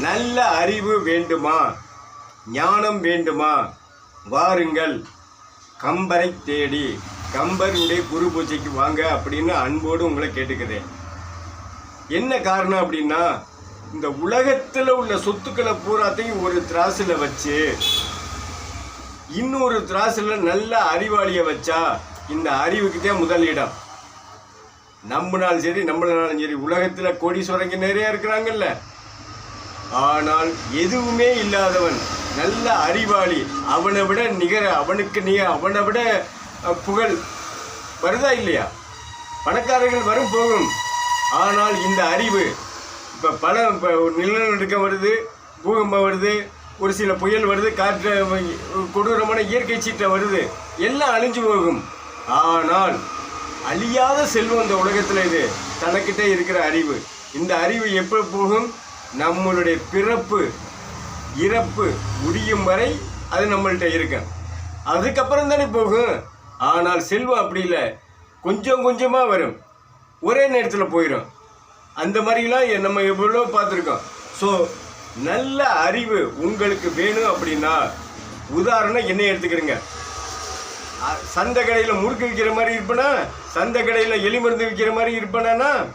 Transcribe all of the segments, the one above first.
நல்ல அறிவு வேண்டுமா? ஞானம் வேண்டுமா? வாருங்கள். கம்பரை தேடி கம்பருடைய குரு பூஜைக்கு வாங்க அப்படின்னு அன்போடு உங்களை கேட்டுக்கிறேன். என்ன காரணம் அப்படின்னா இந்த உலகத்தில் உள்ள சொத்துக்களை பூராத்தையும் ஒரு திராசில் வச்சு இன்னொரு திராசில் நல்ல அறிவாளியை வச்சா இந்த அறிவுக்கு முதல் இடம். நம்பினாலும் சரி நம்மளாலும் சரி உலகத்தில் கோடீஸ்வரங்க நிறைய இருக்கிறாங்கல்ல. ஆனால் எதுவுமே இல்லாதவன் நல்ல அறிவாளி. அவனை விட நிகர அவனுக்கு நிக அவனை விட புகழ். வருதா இல்லையா? பணக்காரர்கள் வரும் போகும். ஆனால் இந்த அறிவு இப்போ பணம் இப்போ ஒரு நிலநடுக்கம் வருது பூகம்பம் வருது ஒரு சில புயல் வருது காற்று கொடூரமான இயற்கை சீற்றம் வருது எல்லாம் அழிஞ்சு போகும். ஆனால் அழியாத செல்வம் இந்த உலகத்தில் இது. தனக்கிட்டே இருக்கிற அறிவு. இந்த அறிவு எப்போ போகும்? நம்மளுடைய பிறப்பு இறப்பு முடியும் வரை அது நம்மள்கிட்ட இருக்கும் அதுக்கப்புறம் தானே போகும். ஆனால் செல்வம் அப்படி இல்லை. கொஞ்சம் கொஞ்சமாக வரும். ஒரே நேரத்தில் போயிடும் அந்த மாதிரிலாம் எ- நம்ம எவ்வளோ பார்த்துருக்கோம். ஸோ நல்ல அறிவு உங்களுக்கு வேணும் அப்படின்னா உதாரணம் என்ன எடுத்துக்கிறீங்க. சந்தை கடையில் முறுக்கு விற்கிற மாதிரி இருப்பேனா? சந்தை கடையில் எலி மருந்து விற்கிற மாதிரி இருப்பேனா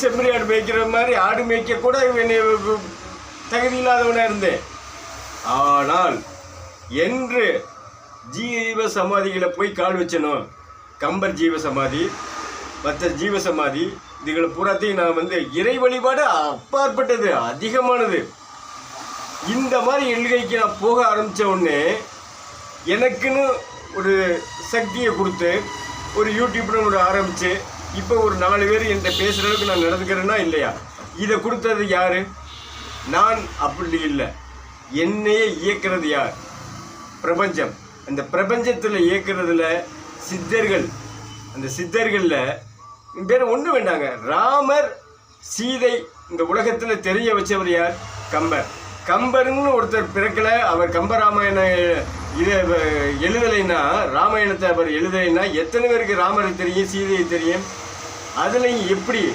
செம்மறி ஆடு மேய்க்கிற மாதிரி ஆடு மேய்க்க கூட என்னை தகுதி இல்லாதவனாக இருந்தேன். ஆனால் என்று ஜீவ சமாதிகளை போய் கால் வச்சனும் கம்பர் ஜீவ சமாதி மற்ற ஜீவ சமாதி இதுகளை பூராத்தையும் நான் வந்து இறை வழிபாடு அப்பாற்பட்டது அதிகமானது. இந்த மாதிரி எல்கைக்கு நான் போக ஆரம்பித்த உடனே எனக்குன்னு ஒரு சக்தியை கொடுத்து ஒரு யூடியூப்னு ஒரு ஆரம்பித்து இப்போ ஒரு நாலு பேர் என்கிட்ட பேசுகிற அளவுக்கு நான் நடந்துக்கிறேன்னா இல்லையா? இதை கொடுத்தது யார்? நான் அப்படி இல்லை. என்னையே இயக்கிறது யார்? பிரபஞ்சம். அந்த பிரபஞ்சத்தில் இயக்கிறதுல சித்தர்கள். அந்த சித்தர்களில் பேர் ஒன்றும் வேண்டாங்க. ராமர் சீதை இந்த உலகத்தில் தெரிய வச்சவர் யார்? கம்பர். கம்பர்னு ஒருத்தர் பிறக்கல. அவர் கம்பராமாயண இதை எழுதலைன்னா ராமாயணத்தை அவர் எழுதலைன்னா எத்தனை பேருக்கு ராமரை தெரியும் சீதையை தெரியும்? அதுலேயும் எப்படி?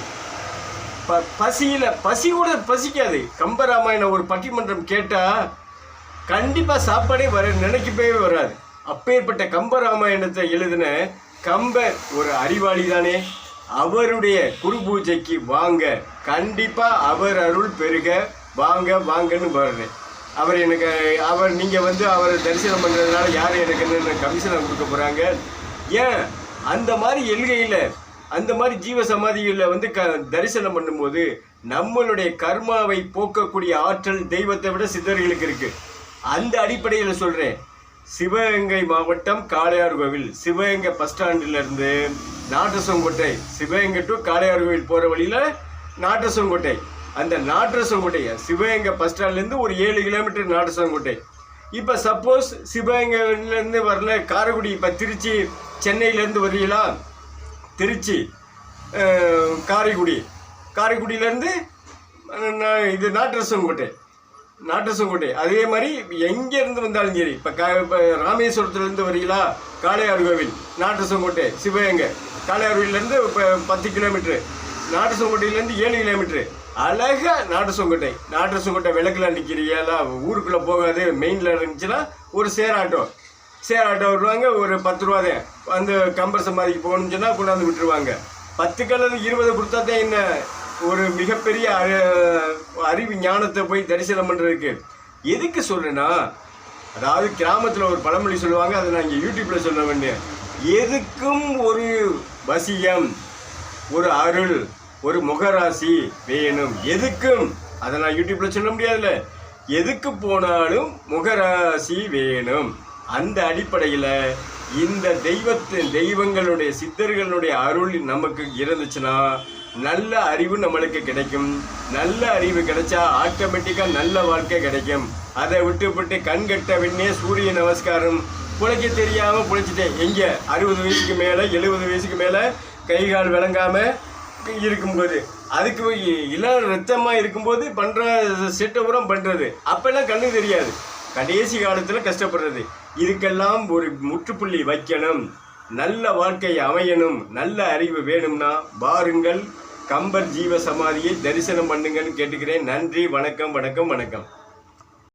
ப பசியில் பசி கூட பசிக்காது. கம்பராமாயணம் ஒரு பட்டிமன்றம் கேட்டால் கண்டிப்பாக சாப்பாடே வர நினைக்கவே வராது. அப்பேற்பட்ட கம்பராமாயணத்தை எழுதின கம்பர் ஒரு அறிவாளி தானே அவருடைய குரு பூஜைக்கு வாங்க. கண்டிப்பாக அவர் அருள் பெருக. வாங்க வாங்கன்னு வர்றேன். அவர் எனக்கு அவர் நீங்கள் வந்து அவரை தரிசனம் பண்ணுறதுனால யார் எனக்கு என்ன கமிஷனை கொடுக்க போகிறாங்க ஏன்? அந்த மாதிரி எல்கையில் அந்த மாதிரி ஜீவ சமாதிகளில் வந்து க தரிசனம் பண்ணும்போது நம்மளுடைய கர்மாவை போக்கக்கூடிய ஆற்றல் தெய்வத்தை விட சித்தர்களுக்கு இருக்குது அந்த அடிப்படையில் சொல்கிறேன் சிவகங்கை மாவட்டம் காளையார் கோவில். சிவகங்கை பஸ் ஸ்டாண்டிலிருந்து நாட்டசங்கோட்டை சிவகங்கை டு காளையார் கோவில் போகிற வழியில் நாட்டசங்கோட்டை. அந்த நாட்டரசங்கோட்டை சிவகங்கை பஸ் ஸ்டாண்ட்லேருந்து ஒரு ஏழு கிலோமீட்டர் நாட்டசங்கோட்டை இப்போ சப்போஸ் சிவகங்கையிலேருந்து வரல காரைக்குடி இப்போ திருச்சி சென்னையிலேருந்து வரீங்களா திருச்சி காரைக்குடி. காரைக்குடியிலேருந்து இது நாட்டரசங்கோட்டை. நாட்டரசங்கோட்டை. அதே மாதிரி எங்கேருந்து வந்தாலும் சரி இப்போ க இப்போ ராமேஸ்வரத்துலேருந்து வரீங்களா காளையார் கோவில் நாட்டரசங்கோட்டை சிவகங்கை. காளையார் கோவிலேருந்து இப்போ பத்து கிலோமீட்ரு நாட்டரசங்கோட்டையிலேருந்து ஏழு கிலோமீட்ரு அழகா நாட்டரசங்கோட்டை நாட்டரசங்கோட்டை விளக்கில் நிற்கிறீங்களா ஊருக்குள்ளே போகாது மெயினில் இருந்துச்சுன்னா ஒரு சேர் ஆட்டோ. சேர் ஆட்டோ வருவாங்க ஒரு பத்து ரூபா தான். அந்த கம்பர் சமாதிக்கு போகணும்னு சொன்னால் கொண்டாந்து விட்டுருவாங்க. பத்துக்கு அல்லது இருபது கொடுத்தா தான் என்ன ஒரு மிகப்பெரிய அறிவு ஞானத்தை போய் தரிசனம் பண்ணுறதுக்கு எதுக்கு சொல்றேன்னா அதாவது கிராமத்தில் ஒரு பழமொழி சொல்லுவாங்க அதை நான் இங்கே யூடியூப்பில் சொல்ல வேண்டிய எதுக்கும் ஒரு வசியம் ஒரு அருள் ஒரு முகராசி வேணும். எதுக்கும்? அதை நான் யூடியூப்ல சொல்ல முடியாதுல்ல. எதுக்கு போனாலும் முகராசி வேணும். அந்த அடிப்படையில் இந்த தெய்வத்தின் தெய்வங்களுடைய சித்தர்களுடைய அருள் நமக்கு இருந்துச்சுன்னா நல்ல அறிவு நம்மளுக்கு கிடைக்கும். நல்ல அறிவு கிடைச்சா ஆட்டோமேட்டிக்காக நல்ல வாழ்க்கை கிடைக்கும். அதை விட்டுவிட்டு கண் கட்ட வெண்ணே சூரிய நமஸ்காரம். பிழைக்க தெரியாமல் பிழைச்சிட்டேன் எங்கே? அறுபது வயசுக்கு மேலே எழுபது வயசுக்கு மேலே கை கால் விளங்காமல் இருக்கும்போது அதுக்கு இளம் ரத்தமாக இருக்கும்போது பண்ணுற செட்டபுரம் பண்ணுறது அப்போல்லாம் கண்ணு தெரியாது. கடைசி காலத்தில் கஷ்டப்படுறது. இதுக்கெல்லாம் ஒரு முற்றுப்புள்ளி வைக்கணும். நல்ல வாழ்க்கை அமையணும். நல்ல அறிவு வேணும்னா பாருங்கள் கம்பர் ஜீவ சமாதியை தரிசனம் பண்ணுங்கன்னு கேட்டுக்கிறேன். நன்றி வணக்கம் வணக்கம் வணக்கம்.